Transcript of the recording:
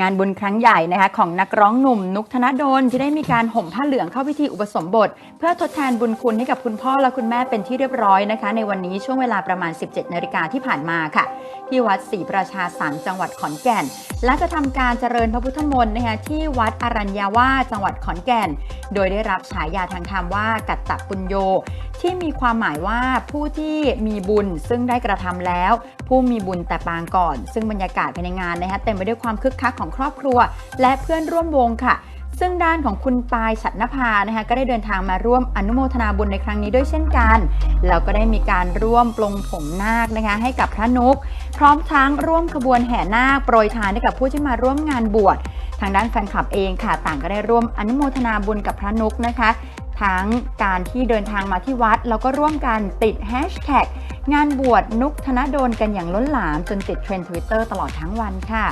งานบุญครั้งใหญ่นะคะของนักร้องหนุ่ม นุกธนดลที่ได้มีการห่มผ้าเหลืองเข้าพิธีอุปสมบท เพื่อทดแทนบุญคุณให้กับคุณพ่อและคุณแม่เป็นที่เรียบร้อยนะคะ ในวันนี้ช่วงเวลาประมาณ 17นาฬิกาที่ผ่านมาค่ะ ที่วัดศรีประชาสรรจังหวัดขอนแก่น และจะทำการเจริญพระพุทธมนต์นะคะที่วัดอรัญญาวาจังหวัดขอนแก่น โดยได้รับฉายาทางธรรมว่ากัตตปุญโย ที่มีความหมายว่าผู้ที่มีบุญซึ่งได้กระทำแล้ว ผู้มีบุญแต่ปางก่อน ซึ่งบรรยากาศภายในงานนะคะเต็มไปด้วยความคึกคักของครอบครัว และเพื่อนร่วมวงค่ะ ซึ่งด้านของคุณปายฉัตรนภานะคะก็ได้เดินทางมาร่วมอนุโมทนาบุญในครั้งนี้ด้วยเช่นกันแล้วก็ได้มีการร่วมปลงผมนาคนะคะให้กับพระนุก พร้อมทั้งร่วมขบวนแห่นาคโปรยทานให้กับผู้ที่มาร่วมงานบวชทางด้านแฟนคลับเองค่ะ ต่างก็ได้ร่วมอนุโมทนาบุญกับพระนุกนะคะ ทั้งการที่เดินทางมาที่วัด แล้วก็ร่วมกันติดแฮชแท็กงานบวชนุกธนดลกันอย่างล้นหลามจนติดเทรนด์ทวิตเตอร์ตลอดทั้งวันค่ะ